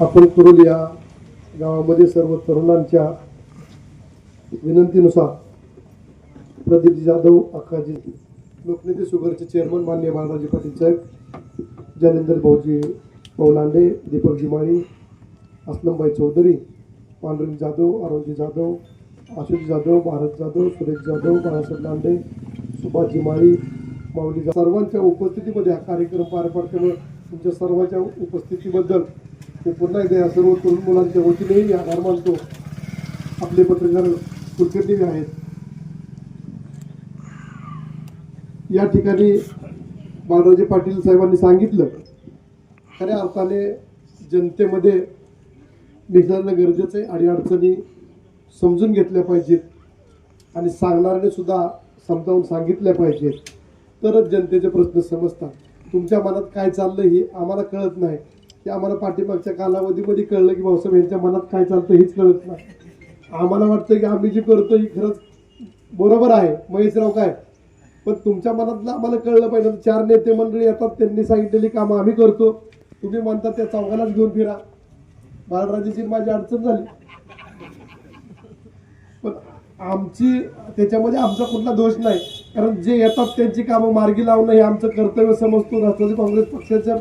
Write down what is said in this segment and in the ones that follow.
आपण कुरुल या गावामध्ये सर्व तरुणांच्या विनंतीनुसार प्रदीप जाधव अक्काजी लोकनेते शुगरचे चेअरमन मान्य बाळराजे पाटील साहेब जनेंद्र भाऊजी पौलांडे दीपकजी माळी असलमबाई चौधरी पांडुरंग जाधव अरुणजी जाधव आशुष जाधव भारत जाधव सुरेश जाधव बाळासाहेब लांडे सुभाषजी माळी माऊली जा- सर्वांच्या उपस्थितीमध्ये हा कार्यक्रम पार पडल्यामुळे तुमच्या सर्वांच्या उपस्थितीबद्दल मी पुन्हा एकदा या सर्व तरुण मुलांच्या वतीनेही आभार मानतो आपले पत्रकार कुलकर्णी आहेत. या ठिकाणी बाळराजे पाटील साहेबांनी सांगितलं खऱ्या अर्थाने जनतेमध्ये मिसळणं गरजेचं आहे आणि अडचणी समजून घेतल्या पाहिजेत आणि सांगणाऱ्याने सुद्धा समजावून सांगितल्या पाहिजेत. तरच जनतेचे प्रश्न समजतात. तुमच्या मनात काय चाललं हे आम्हाला कळत नाही. ते आम्हाला पाठीमागच्या कालावधीमध्ये कळलं की भाऊसाहेब यांच्या मनात काय चालतं हेच कळत नाही. आम्हाला वाटतं की आम्ही जे करतो ही खरंच बरोबर आहे. महेशराव काय? पण तुमच्या मनातलं आम्हाला कळलं पाहिजे. चार नेते मंडळी येतात त्यांनी सांगितलेली कामं आम्ही करतो. तुम्ही म्हणता त्या चौघालाच घेऊन फिरा. बाळराजेची माझी अडचण झाली. पण आमची त्याच्यामध्ये आमचा कुठला दोष नाही. कारण जे येतात त्यांची कामं मार्गी लावणं हे आमचं कर्तव्य समजतो. राष्ट्रवादी काँग्रेस पक्षाच्या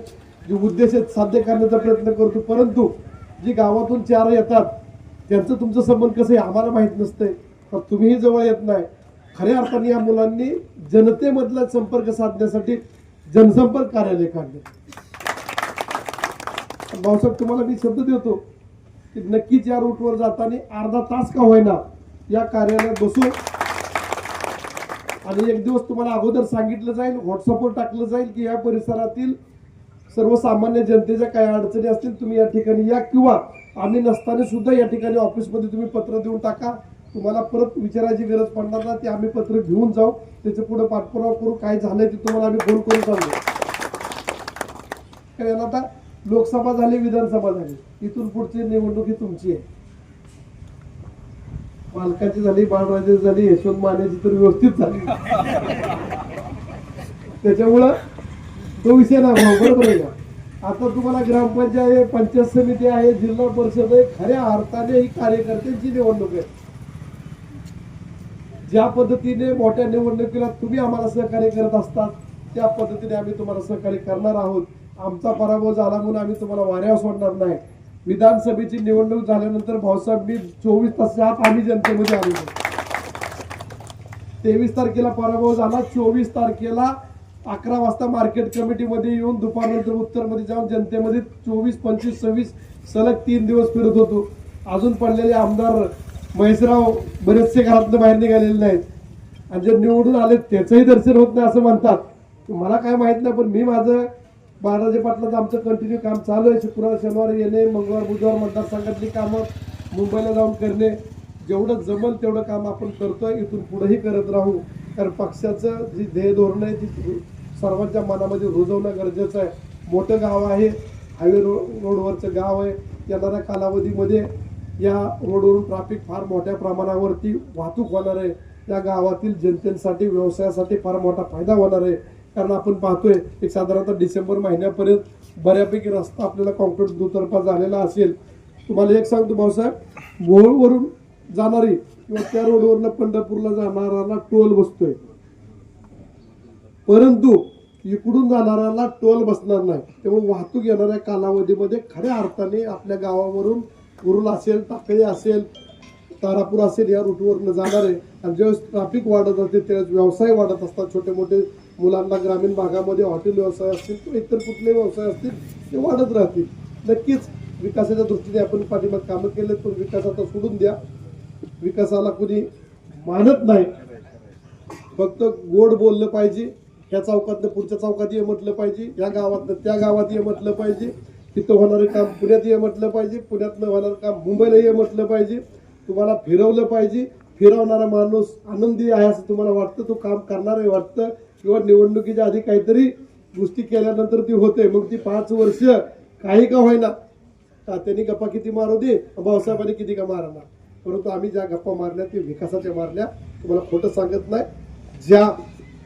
जे उद्देश आहेत साध्य करण्याचा प्रयत्न करतो. परंतु जी गावातून चार येतात त्यांचं तुमचं संबंध कसं आहे आम्हाला माहीत नसतंय. तर तुम्हीही जवळ येत नाही. खऱ्या अर्थाने या मुलांनी जनतेमधला संपर्क साधण्यासाठी जनसंपर्क कार्यालय काढले. भाऊसाहेब तुम्हाला मी शब्द देतो की नक्कीच या रूटवर जाताना अर्धा तास का होईना या कार्यालयात बसू आणि एक दिवस तुम्हाला अगोदर सांगितलं जाईल व्हॉट्सअपवर टाकलं जाईल की या परिसरातील सर्वसामान्य जनतेच्या काही अडचणी असतील तुम्ही या ठिकाणी या किंवा आम्ही नसताना सुद्धा या ठिकाणी ऑफिसमध्ये तुम्ही पत्र देऊन टाका. तुम्हाला परत विचारायची गरज पडणार ना ते आम्ही पत्र घेऊन जाऊ. त्याचे पुढे पाठपुरावा करू. काय झालंय ते तुम्हाला आम्ही फोन करून सांगू. कारण आता? लोकसभा झाली विधानसभा झाली. इथून पुढची निवडणूक ही तुमची आहे. मालकाची झाली बाळराजाची झाली यशवंत मानेची तर व्यवस्थित झाली. त्याच्यामुळं तो विषय ना भाऊ बरोबर आहे का? आता तुम्हाला ग्रामपंचायत आहे, पंचायत समिती आहे जिल्हा परिषद आहे खऱ्या अर्थाने ही कार्यकर्त्यांची निवडणूक आहे. ज्या पद्धतीने मोठ्या निवडणुकीला तुम्ही आम्हाला सहकार्य करत असतात त्या पद्धतीने आम्ही तुम्हाला सहकार्य करणार आहोत. आमचा पराभव झाला म्हणून आम्ही तुम्हाला वाऱ्यावर सोडणार नाही. विधानसभेची निवडणूक झाल्यानंतर भाऊसाहेब मी चोवीस तासच्या आत आम्ही जनतेमध्ये आलो तेवीस तारखेला पराभव झाला चोवीस तारखेला अकरा वाजता मार्केट कमिटीमध्ये येऊन दुपारनंतर उत्तरमध्ये जाऊन जनतेमध्ये चोवीस पंचवीस सव्वीस सलग तीन दिवस फिरत होतो. अजून पडलेले आमदार महेशराव बरेचसे घरातनं बाहेर निघालेले नाहीत. आणि जे निवडून आले त्याचंही दर्शन होत नाही असं म्हणतात. मला काय माहीत नाही पण मी माझं बाळराजे पाटलाचं आमचं कंटिन्यू काम चालू आहे. शुक्रवार शनिवार येणे मंगळवार बुधवार मतदारसंघातली कामं मुंबईला जाऊन करणे. जेवढं जमल तेवढं काम आपण करतोय. इथून पुढेही करत राहू. कारण पक्षाचं जी ध्येय धोरण आहे ती सर्वांच्या मनामध्ये रुजवणं गरजेचं आहे. मोठं गाव आहे हायवे रो रोडवरचं गाव आहे. येणाऱ्या कालावधीमध्ये या रोडवरून ट्रॅफिक फार मोठ्या प्रमाणावरती वाहतूक होणार आहे. या गावातील जनतेसाठी व्यवसायासाठी फार मोठा फायदा होणार आहे. कारण आपण पाहतोय एक साधारणतः डिसेंबर महिन्यापर्यंत बऱ्यापैकी रस्ता आपल्याला कॉन्क्रीट दुतर्फा झालेला असेल. तुम्हाला एक सांगतो भाऊसाहेब मोहोळवरून जाणारी किंवा त्या रोडवरनं पंढरपूरला जाणाराला टोल बसतोय. परंतु इकडून जाणाऱ्याला टोल बसणार नाही. त्यामुळे वाहतूक येणाऱ्या कालावधीमध्ये खऱ्या अर्थाने आपल्या गावावरून उरुल असेल टाकळी असेल तारापूर असेल या रूटवरनं जाणार आहे. आणि ज्यावेळेस ट्रॅफिक वाढत असते त्यावेळेस व्यवसाय वाढत असतात. छोटे मोठे मुलांना ग्रामीण भागामध्ये हॉटेल व्यवसाय असतील किंवा इतर कुठले व्यवसाय असतील ते वाढत राहतील. नक्कीच विकासाच्या दृष्टीने आपण पाठिंबा कामं केलेत पण विकास आता सोडून द्या. विकासाला कुणी मानत नाही. फक्त गोड बोललं पाहिजे. ह्या चौकातनं पुढच्या चौकात ये म्हटलं पाहिजे या गावातनं त्या गावात ये म्हटलं पाहिजे तिथं होणारं काम पुण्यात ये म्हटलं पाहिजे पुण्यातनं होणारं काम मुंबईला ये म्हटलं पाहिजे. तुम्हाला फिरवलं पाहिजे फिरवणारा माणूस आनंदी आहे असं तुम्हाला वाटतं तो काम करणार वाटतं किंवा निवडणुकीच्या आधी काहीतरी गोष्टी केल्यानंतर ती होते मग ती पाच वर्ष काही का होईना. तात्यांनी गप्पा किती मारू दे भाऊसाहेबांनी किती का मारणार परंतु आम्ही ज्या गप्पा मारल्या ते विकासाच्या मारल्या. तुम्हाला खोटं सांगत नाही. ज्या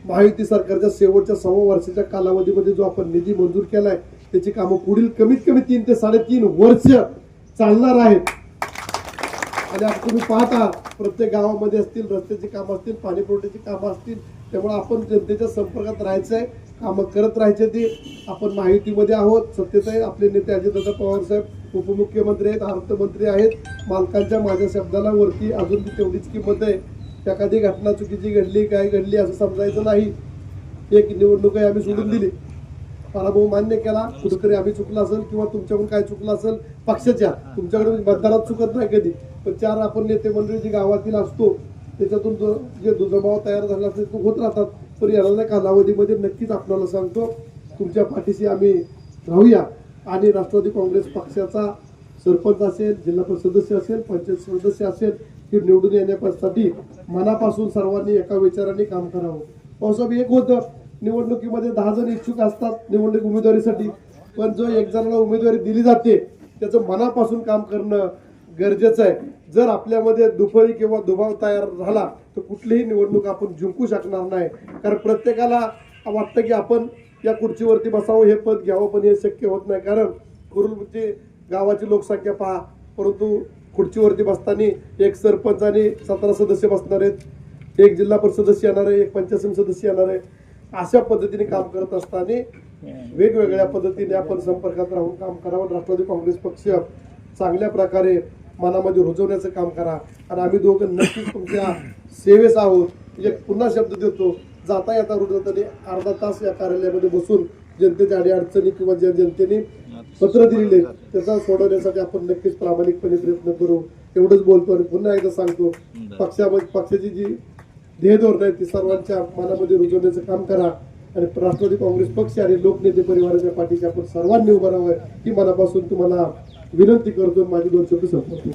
महायुती सरकारच्या शेवटच्या सव्वा वर्षाच्या कालावधीमध्ये जो आपण निधी मंजूर केलाय त्याची कामं पुढील कमीत कमी तीन ते साडेतीन वर्ष चालणार आहेत. आणि आता तुम्ही पाहता प्रत्येक गावामध्ये असतील रस्त्याची कामं असतील पाणी पुरवठ्याची कामं असतील त्यामुळे आपण जनतेच्या संपर्कात राहायचं आहे कामं करत राहायचे ते आपण माहितीमध्ये आहोत. सत्यता आहे आपले नेते अजितदादा पवार साहेब उपमुख्यमंत्री आहेत अर्थमंत्री आहेत. मालकांच्या माझ्या शब्दाला वरती अजून तेवढीच किंमत आहे. एखादी घटना चुकीची घडली काय घडली असं समजायचं नाही. एक निवडणूक आम्ही सोडून दिली. पराभव मान्य केला कुठेतरी आम्ही चुकलं असेल किंवा तुमच्याकडून काय चुकलं असेल पक्षाच्या. तुमच्याकडे मतदारात चुकत नाही कधी. पण चार आपण नेते मंडळी जी गावातील असतो त्याच्यातून जे दुजभाव तयार झाला असेल तो होत राहतात. पण येणाऱ्या कालावधीमध्ये नक्कीच आपल्याला सांगतो तुमच्या पाठीशी आम्ही राहूया. आणि राष्ट्रवादी काँग्रेस पक्षाचा सरपंच असेल जिल्हा परिषद सदस्य असेल पंचायत सदस्य असेल हे निवडून येण्यासाठी मनापासून सर्वांनी एका विचाराने काम करावं. पावसाहेब एक होतं निवडणुकीमध्ये दहा जण इच्छुक असतात निवडणूक उमेदवारीसाठी. पण जो एक जणाला उमेदवारी दिली जाते त्याचं मनापासून काम करणं गरजेचं आहे. जर आपल्यामध्ये दुफळी किंवा दुभाव तयार झाला तर कुठलीही निवडणूक आपण जिंकू शकणार नाही. कारण प्रत्येकाला वाटतं की आपण या खुर्चीवरती बसावं हे पद घ्यावं पण हे शक्य होत नाही. कारण कुरुलची गावाची लोकसंख्या पहा परंतु खुर्चीवरती बसताना एक सरपंच आणि सतरा सदस्य बसणार आहेत. एक जिल्हा परिषद सदस्य येणार आहे एक पंचायत समिती सदस्य येणार आहे. अशा पद्धतीने काम करत असताना वेगवेगळ्या पद्धतीने आपण संपर्कात राहून काम करावं. राष्ट्रवादी काँग्रेस पक्ष चांगल्या प्रकारे मनामध्ये रुजवण्याचं काम करा. आणि आम्ही दोघं नक्कीच तुमच्या सेवेस आहोत. एक पुन्हा शब्द देतो. जाता येता रुजवताना अर्धा तास या कार्यालयामध्ये बसून जनतेच्या अडीअडचणी किंवा ज्या जनतेने पत्र दिलेले त्याचा सोडवण्यासाठी आपण नक्कीच प्रामाणिकपणे प्रयत्न करू. एवढंच बोलतो आणि पुन्हा एकदा सांगतो पक्षामध्ये पक्षाची जी ध्येयधोरण आहे ती सर्वांच्या मनामध्ये रुजवण्याचं काम करा. आणि राष्ट्रवादी काँग्रेस पक्ष आणि लोकनेते परिवाराच्या पाठीशी आपण सर्वांनी उभं राहावं ही मनापासून तुम्हाला विनंती करतो माझी दोन शब्द संपवतो.